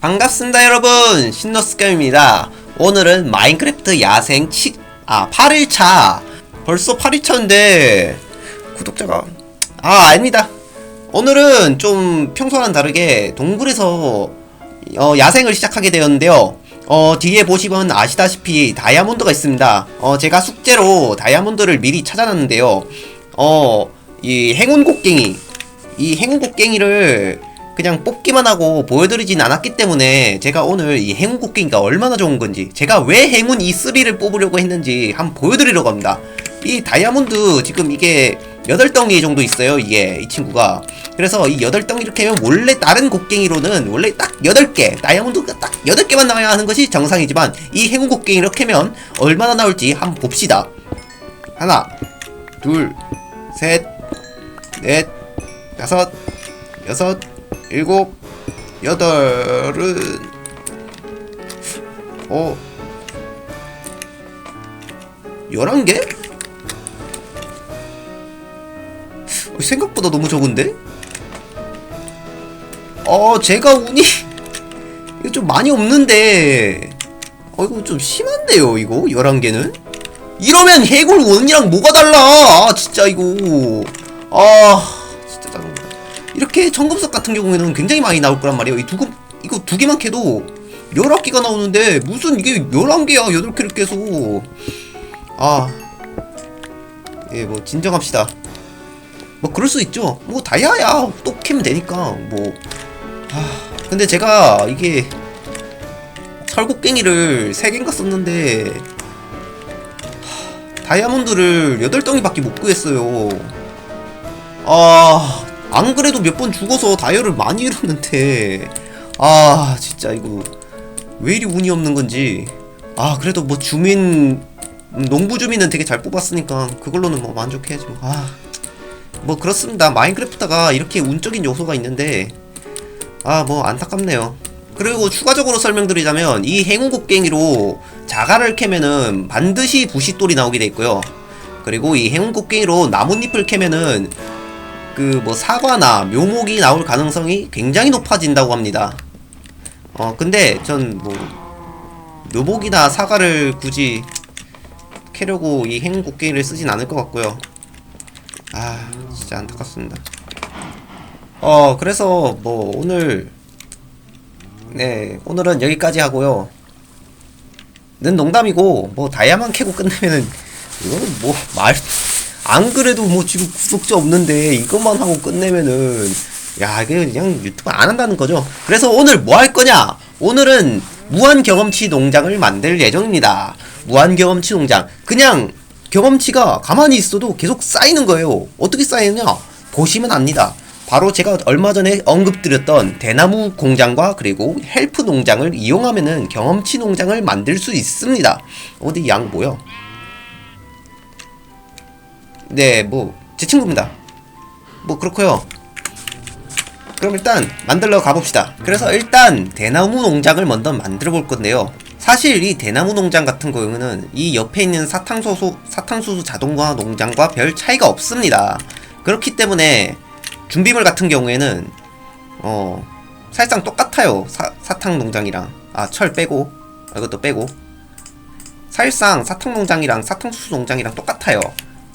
반갑습니다 여러분. 신노스캠입니다. 오늘은 마인크래프트 야생 치... 아 8일차. 벌써 8일차인데 구독자가 아 아닙니다. 오늘은 좀 평소와는 다르게 동굴에서 어, 야생을 시작하게 되었는데요. 어 뒤에 보시면 아시다시피 다이아몬드가 있습니다. 어 제가 숙제로 다이아몬드를 미리 찾아놨는데요. 어이 행운 곡괭이 이 행운 곡괭이를 그냥 뽑기만 하고 보여드리진 않았기 때문에 제가 오늘 이 행운 곡괭이가 얼마나 좋은 건지 제가 왜 행운 이 3를 뽑으려고 했는지 한번 보여드리려고 합니다. 이 다이아몬드 지금 이게 8덩이 정도 있어요 이게 이 친구가. 그래서 이 8덩이 이렇게 하면 원래 다른 곡괭이로는 원래 딱 8개 다이아몬드가 딱 8개만 나와야 하는 것이 정상이지만 이 행운 곡괭이 이렇게 하면 얼마나 나올지 한번 봅시다. 하나 둘셋 넷, 다섯, 여섯, 일곱, 여덟은 어 열한 개? 어, 생각보다 너무 적은데? 어 제가 운이 이거 좀 많이 없는데 어 이거 좀 심한데요 이거 11개는? 이러면 해골 원이랑 뭐가 달라 아 진짜 이거 아 이렇게 청금석 같은 경우에는 굉장히 많이 나올 거란 말이에요. 이두 개, 이거 두 개만 캐도 19개가 나오는데 무슨 이게 11개야 8개를 깨서. 아 예 뭐 진정합시다. 뭐 그럴 수 있죠. 뭐 다이아야 또 캐면 되니까 뭐. 아, 근데 제가 이게 철곡갱이를 3개인가 썼는데 다이아몬드를 8덩이밖에 못 구했어요. 아, 안 그래도 몇 번 죽어서 다이아를 많이 잃었는데, 아, 진짜 이거, 왜 이리 운이 없는 건지. 아, 그래도 뭐 주민, 음, 농부 주민은 되게 잘 뽑았으니까, 그걸로는 뭐 만족해야지 뭐. 아, 뭐 그렇습니다. 마인크래프트가 이렇게 운적인 요소가 있는데, 아, 뭐 안타깝네요. 그리고 추가적으로 설명드리자면 이 행운 곡괭이로 자갈을 캐면은 반드시 부싯돌이 나오게 돼 있고요. 그리고 이 행운 곡괭이로 나뭇잎을 캐면은 그 뭐 사과나 묘목이 나올 가능성이 굉장히 높아진다고 합니다. 어 근데 전 뭐 묘목이나 사과를 굳이 캐려고 이 곡괭이를 쓰진 않을 것 같고요. 아 진짜 안타깝습니다. 어 그래서 뭐 오늘 네, 오늘은 여기까지 하고요. 는 농담이고 뭐 다이아만 캐고 끝내면은 이거는 뭐 말 안 그래도 뭐 지금 구독자 없는데 이것만 하고 끝내면은 야 이게 그냥 유튜브 안 한다는 거죠. 그래서 오늘 뭐 할 거냐? 오늘은 무한 경험치 농장을 만들 예정입니다. 무한 경험치 농장 그냥 경험치가 가만히 있어도 계속 쌓이는 거예요. 어떻게 쌓이느냐? 보시면 압니다. 바로 제가 얼마 전에 언급드렸던 대나무 공장과 그리고 헬프 농장을 이용하면은 경험치 농장을 만들 수 있습니다. 어디 양 뭐요? 네, 뭐 제 친구입니다. 뭐 그렇고요. 그럼 일단 만들러 가봅시다. 그래서 일단 대나무 농장을 먼저 만들어 볼 건데요. 사실 이 대나무 농장 같은 경우는 이 옆에 있는 사탕수수 사탕수수 자동화 농장과 별 차이가 없습니다. 그렇기 때문에 준비물 같은 경우에는 어 사실상 똑같아요 사, 사탕 농장이랑 아 철 빼고 아, 이것도 빼고 사실상 사탕 농장이랑 사탕수수 농장이랑 똑같아요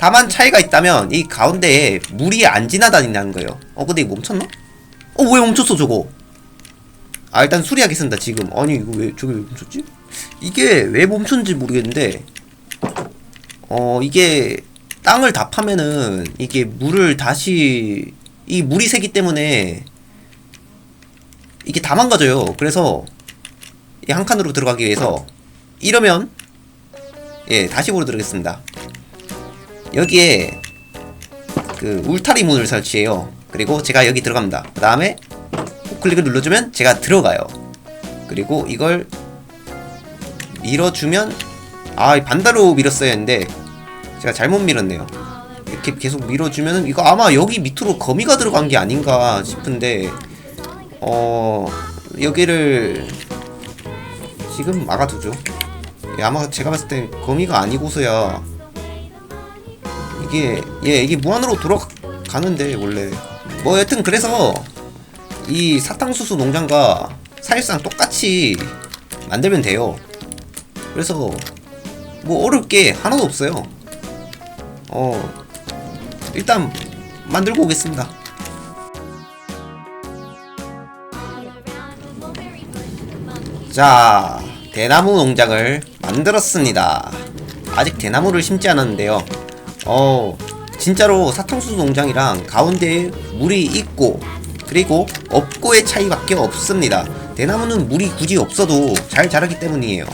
다만 차이가 있다면 이 가운데에 물이 안 지나다닌다는 거예요 어 근데 이거 멈췄나? 어 왜 멈췄어 저거 아 일단 수리하겠습니다 지금 아니 이거 왜 저게 왜 멈췄지? 이게 왜 멈췄는지 모르겠는데 어 이게 땅을 다 파면은 이게 물을 다시 이 물이 새기 때문에 이게 다 망가져요. 그래서 이 한 칸으로 들어가기 위해서 이러면 예 다시 보러 들어가겠습니다. 여기에 그 울타리 문을 설치해요. 그리고 제가 여기 들어갑니다. 그 다음에 우클릭을 눌러주면 제가 들어가요. 그리고 이걸 밀어주면 아 반대로 밀었어야 했는데 제가 잘못 밀었네요. 이렇게 계속 밀어주면은 이거 아마 여기 밑으로 거미가 들어간 게 아닌가 싶은데 어 여기를 지금 막아두죠. 예, 아마 제가 봤을 땐 거미가 아니고서야 이게 예 이게 무한으로 돌아가는데 원래 뭐 여튼 그래서 이 사탕수수 농장과 사실상 똑같이 만들면 돼요. 그래서 뭐 어려울 게 하나도 없어요. 어 일단 만들고 오겠습니다. 자, 대나무 농장을 만들었습니다. 아직 대나무를 심지 않았는데요. 어, 진짜로 사탕수수 농장이랑 가운데에 물이 있고, 그리고 없고의 차이밖에 없습니다. 대나무는 물이 굳이 없어도 잘 자라기 때문이에요.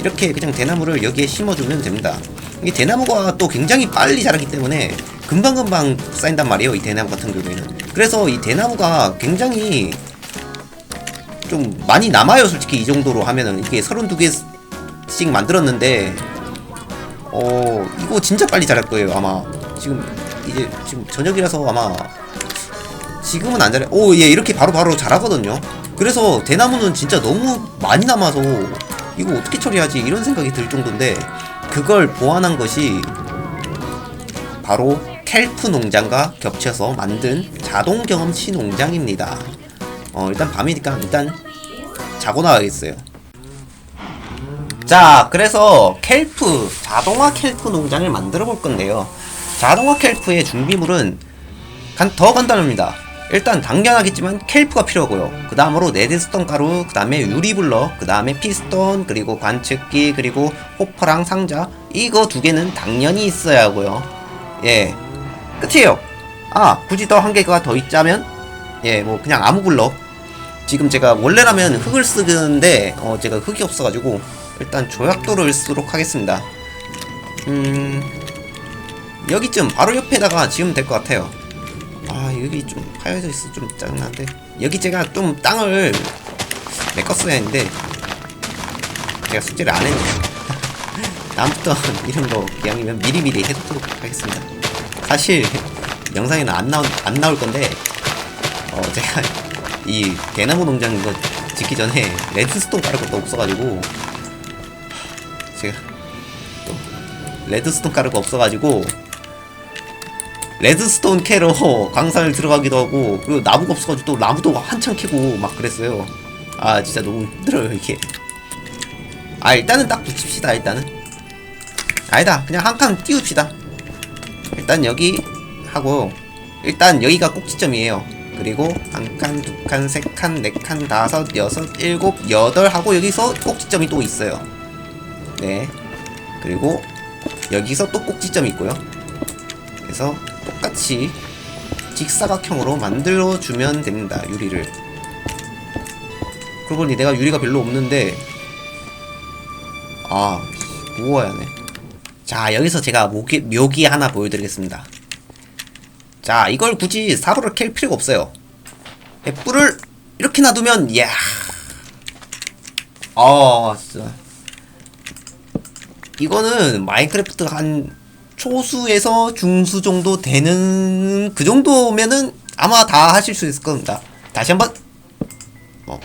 이렇게 그냥 대나무를 여기에 심어주면 됩니다. 이 대나무가 또 굉장히 빨리 자라기 때문에 금방금방 쌓인단 말이에요. 이 대나무 같은 경우에는. 그래서 이 대나무가 굉장히 좀 많이 남아요 솔직히 이 정도로 하면은 이게 32개씩 만들었는데 어 이거 진짜 빨리 자랄 거예요 아마 지금 이제 지금 저녁이라서 아마 지금은 안 자라 오예 이렇게 바로 바로 자라거든요 그래서 대나무는 진짜 너무 많이 남아서 이거 어떻게 처리하지 이런 생각이 들 정도인데 그걸 보완한 것이 바로 켈프 농장과 겹쳐서 만든 자동 경험치 농장입니다. 어 일단 밤이니까 일단 자고 나가겠어요. 자 그래서 켈프 자동화 켈프 농장을 만들어 볼 건데요. 자동화 켈프의 준비물은 간, 더 간단합니다. 일단 당연하겠지만 켈프가 필요하고요. 그 다음으로 레드스톤 가루, 그 다음에 유리블럭, 그 다음에 피스톤, 그리고 관측기, 그리고 호퍼랑 상자 이거 두 개는 당연히 있어야 하고요. 예, 끝이에요. 아 굳이 더 한 개가 더 있자면 예, 뭐 그냥 아무 블럭 지금 제가 원래라면 흙을 쓰는데 어 제가 흙이 없어가지고 일단 조약도를 쓰도록 하겠습니다. 음 여기쯤 바로 옆에다가 지으면 될 것 같아요. 아 여기 좀 파여져 있어 좀 짜증난데 여기 제가 좀 땅을 메꿨어야 했는데 제가 숙제를 안 했네요. 다음부터 이런 거 기왕이면 미리미리 해두도록 하겠습니다. 사실 영상에는 안 나온 안 나올 건데 어 제가 이 대나무 농장 이거 짓기 전에 레드스톤 깔을 것도 없어가지고 레드스톤 거 없어가지고 레드스톤 캐러 광산을 들어가기도 하고 그리고 나무가 없어가지고 또 나무도 한참 캐고 막 그랬어요. 아 진짜 너무 힘들어요 이게. 아 일단은 딱 붙입시다 일단은. 아니다 그냥 한 칸 띄웁시다. 일단 여기 하고 일단 여기가 꼭지점이에요. 그리고 한 칸, 두 칸, 세 칸, 네 칸, 다섯, 여섯, 일곱, 여덟 하고 여기서 꼭지점이 또 있어요. 네. 그리고 여기서 또 꼭지점이 있고요. 그래서 똑같이 직사각형으로 만들어주면 됩니다 유리를. 그러고 보니 내가 유리가 별로 없는데 아 모아야 하네. 자 여기서 제가 묘기, 묘기 하나 보여드리겠습니다. 자 이걸 굳이 사로를 캘 필요가 없어요. 예, 뿔을 이렇게 놔두면 이야. 아 진짜 이거는 마인크래프트 한 초수에서 중수 정도 되는 그 정도면은 아마 다 하실 수 있을 겁니다 다시 한번 어.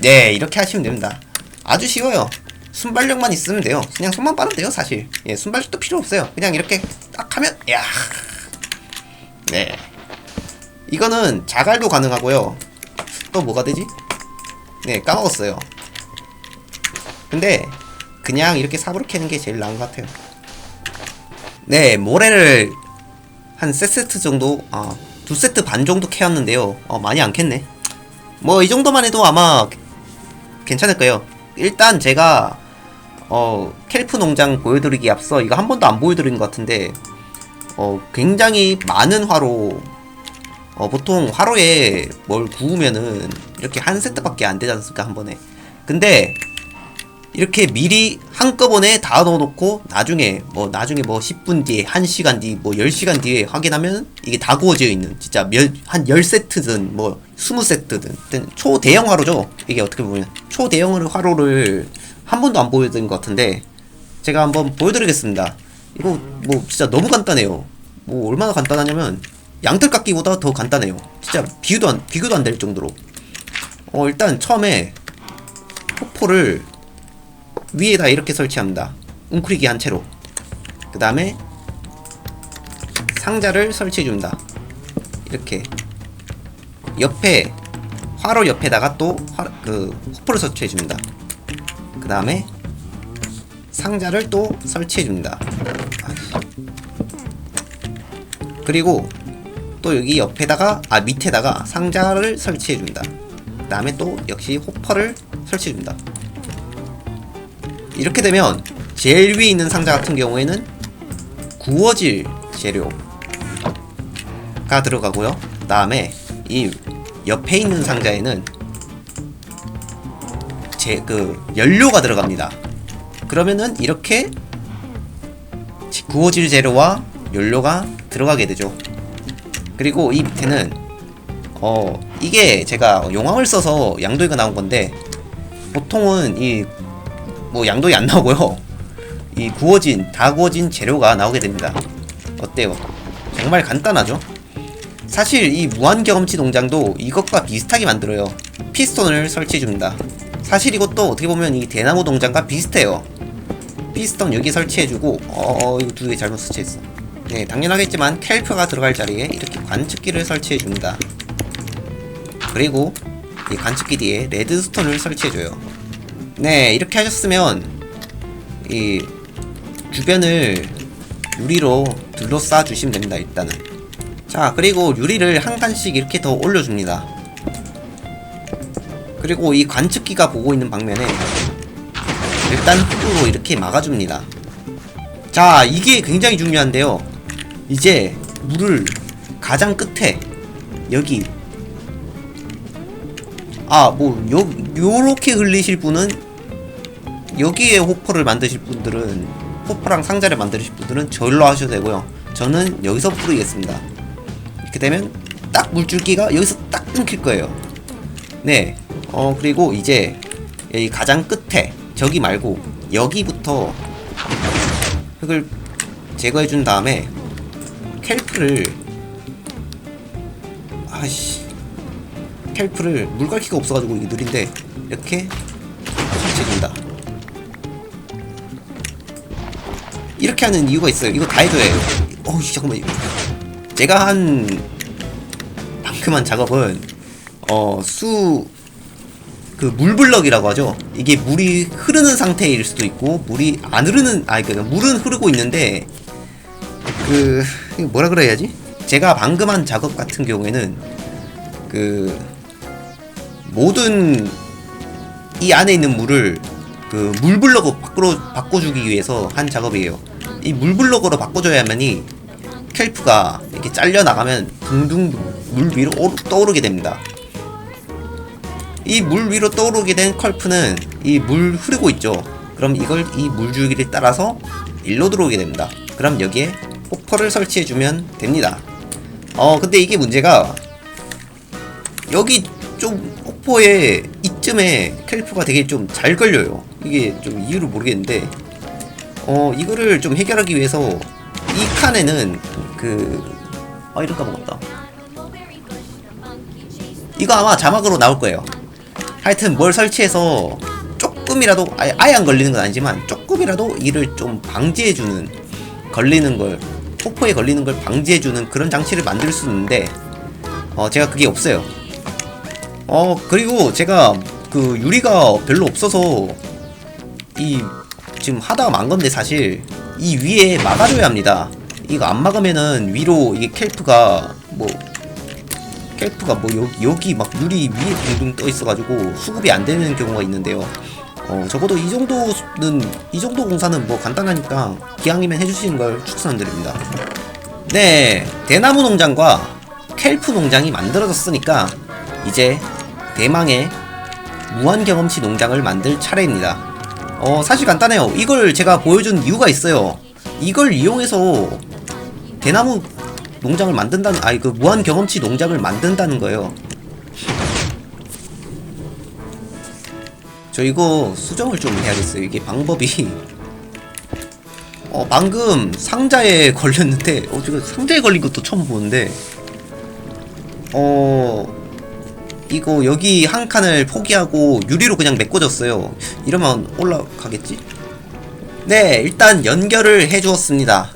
네 이렇게 하시면 됩니다 아주 쉬워요 순발력만 있으면 돼요 그냥 손만 빠르면 돼요 사실 예 순발력도 필요 없어요 그냥 이렇게 딱 하면 야 네. 이거는 자갈도 가능하고요. 또 뭐가 되지? 네, 까먹었어요. 근데 그냥 이렇게 삽으로 캐는 게 제일 나은 것 같아요. 네, 모래를 한세 세트 정도, 아, 두 세트 반 정도 캐왔는데요. 어, 많이 안 캤네. 뭐, 이 정도만 해도 아마 괜찮을 거예요. 일단 제가, 어, 켈프 농장 보여드리기 앞서 이거 한 번도 안 보여드린 것 같은데, 어, 굉장히 많은 화로 어, 보통 화로에 뭘 구우면은 이렇게 한 세트밖에 안 되지 않습니까 한 번에 근데 이렇게 미리 한꺼번에 다 넣어놓고 나중에 뭐 나중에 뭐 10분 뒤에 1시간 뒤 뭐 10시간 뒤에 확인하면 이게 다 구워져 있는 진짜 몇, 한 10세트든 뭐 20세트든 초대형 화로죠 이게 어떻게 보면 초대형 화로를 한 번도 안 보여드린 것 같은데 제가 한번 보여드리겠습니다 이거 뭐 진짜 너무 간단해요 뭐 얼마나 간단하냐면 양털 깎기보다 더 간단해요. 진짜 비교도 안, 비교도 안 될 정도로. 어, 일단 처음에 포포를 위에다 이렇게 설치합니다. 웅크리기 한 채로. 그 다음에 상자를 설치해줍니다. 이렇게. 옆에 화로 옆에다가 또그 호포를 설치해 줍니다. 그 다음에 상자를 또 설치해 줍니다. 그리고 또 여기 옆에다가 아 밑에다가 상자를 설치해 줍니다. 그 다음에 또 역시 호퍼를 설치해 줍니다. 이렇게 되면 제일 위에 있는 상자 같은 경우에는 구워질 재료가 들어가고요. 그 다음에 이 옆에 있는 상자에는 제 그 연료가 들어갑니다. 그러면은 이렇게 지- 구워질 재료와 연료가 들어가게 되죠. 그리고 이 밑에는 어 이게 제가 용왕을 써서 양도이가 나온 건데 보통은 이 뭐 양도이 안 나오고요. 이 구워진 다 구워진 재료가 나오게 됩니다. 어때요? 정말 간단하죠? 사실 이 무한 경험치 농장도 이것과 비슷하게 만들어요. 피스톤을 설치해 줍니다. 사실 이것도 어떻게 보면 이 대나무 농장과 비슷해요. 피스톤 여기 설치해주고 어 이거 두 개 잘못 설치했어. 네 당연하겠지만 캘프가 들어갈 자리에 이렇게 관측기를 설치해 줍니다. 그리고 이 관측기 뒤에 레드스톤을 설치해줘요. 네 이렇게 하셨으면 이 주변을 유리로 둘러싸 주시면 됩니다. 일단은. 자 그리고 유리를 한 칸씩 이렇게 더 올려줍니다. 그리고 이 관측기가 보고 있는 방면에 일단 흙으로 이렇게 막아줍니다. 자, 이게 굉장히 중요한데요. 이제 물을 가장 끝에 여기 아, 뭐 요, 요렇게 흘리실 분은 여기에 호퍼를 만드실 분들은 호퍼랑 상자를 만드실 분들은 저일로 하셔도 되고요. 저는 여기서 뿌리겠습니다. 이렇게 되면 딱 물줄기가 여기서 딱 끊길 거예요. 네. 어 그리고 이제 여기 가장 끝에 저기 말고 여기부터 흙을 제거해 준 다음에 캘프를 아씨 캘프를 물갈퀴가 없어가지고 이게 느린데 이렇게 설치해준다 이렇게 하는 이유가 있어요 이거 다 해줘야 해요 어우 잠깐만 제가 한 방금 한 작업은 어 수 그 물블럭이라고 하죠. 이게 물이 흐르는 상태일 수도 있고 물이 안 흐르는 아니 그러니까 물은 흐르고 있는데 그 뭐라 그래야지? 제가 방금 한 작업 같은 경우에는 그 모든 이 안에 있는 물을 그 물블럭으로 바꿔주기 위해서 한 작업이에요. 이 물블럭으로 바꿔줘야만이 켈프가 이렇게 잘려 나가면 둥둥 물 위로 오르, 떠오르게 됩니다. 이 물 위로 떠오르게 된 컬프는 이 물 흐르고 있죠. 그럼 이걸 이 물줄기를 따라서 일로 들어오게 됩니다. 그럼 여기에 호퍼를 설치해주면 됩니다. 어, 근데 이게 문제가 여기 좀 호퍼에 이쯤에 캘프가 되게 좀 잘 걸려요. 이게 좀 이유를 모르겠는데 어, 이거를 좀 해결하기 위해서 이 칸에는 그 아, 이름 까먹었다. 이거 아마 자막으로 나올 거예요. 하여튼 뭘 설치해서 조금이라도 아예, 아예 안 걸리는 건 아니지만 조금이라도 이를 좀 방지해주는 걸리는 걸 폭포에 걸리는 걸 방지해주는 그런 장치를 만들 수 있는데 어 제가 그게 없어요. 어 그리고 제가 그 유리가 별로 없어서 이 지금 하다가 만 건데 사실 이 위에 막아줘야 합니다. 이거 안 막으면은 위로 이게 켈프가 뭐 켈프가 뭐 여기, 여기 막 유리 위에 둥둥 떠 있어가지고 수급이 안 되는 경우가 있는데요. 어 적어도 이 정도는 이 정도 공사는 뭐 간단하니까 기왕이면 해주시는 걸 추천드립니다. 네, 대나무 농장과 켈프 농장이 만들어졌으니까 이제 대망의 무한 경험치 농장을 만들 차례입니다. 어 사실 간단해요. 이걸 제가 보여준 이유가 있어요. 이걸 이용해서 대나무 농장을 만든다는 아니 그 무한 경험치 농장을 만든다는 거예요. 저 이거 수정을 좀 해야겠어요. 이게 방법이 어 방금 상자에 걸렸는데 어 지금 상자에 걸린 것도 처음 보는데 어 이거 여기 한 칸을 포기하고 유리로 그냥 메꿔줬어요. 이러면 올라가겠지? 네, 일단 연결을 해주었습니다.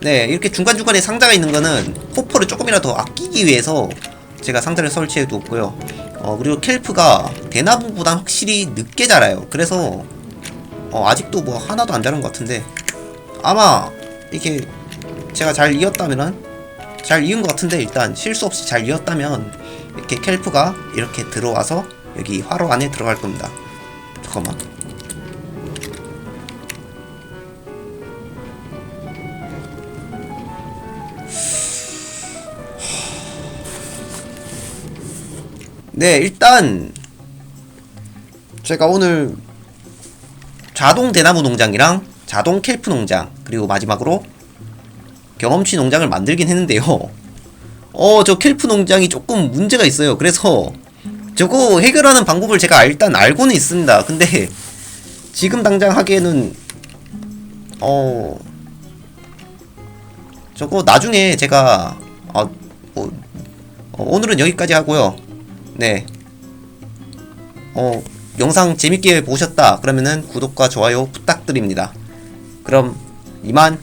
네, 이렇게 중간중간에 상자가 있는 거는 호퍼를 조금이라도 아끼기 위해서 제가 상자를 설치해 두었고요. 어 그리고 켈프가 대나무보다 확실히 늦게 자라요 그래서 어 아직도 뭐 하나도 안 자란 것 같은데 아마 이렇게 제가 잘 이었다면은 잘 이은 것 같은데 일단 실수 없이 잘 이었다면 이렇게 켈프가 이렇게 들어와서 여기 화로 안에 들어갈 겁니다 잠깐만 네, 일단 제가 오늘 자동 대나무 농장이랑 자동 켈프 농장 그리고 마지막으로 경험치 농장을 만들긴 했는데요. 어, 저 켈프 농장이 조금 문제가 있어요. 그래서 저거 해결하는 방법을 제가 일단 알고는 있습니다. 근데 지금 당장 하기에는 어 저거 나중에 제가 아, 뭐, 어, 오늘은 여기까지 하고요. 네. 어, 영상 재밌게 보셨다. 그러면은 구독과 좋아요 부탁드립니다. 그럼 이만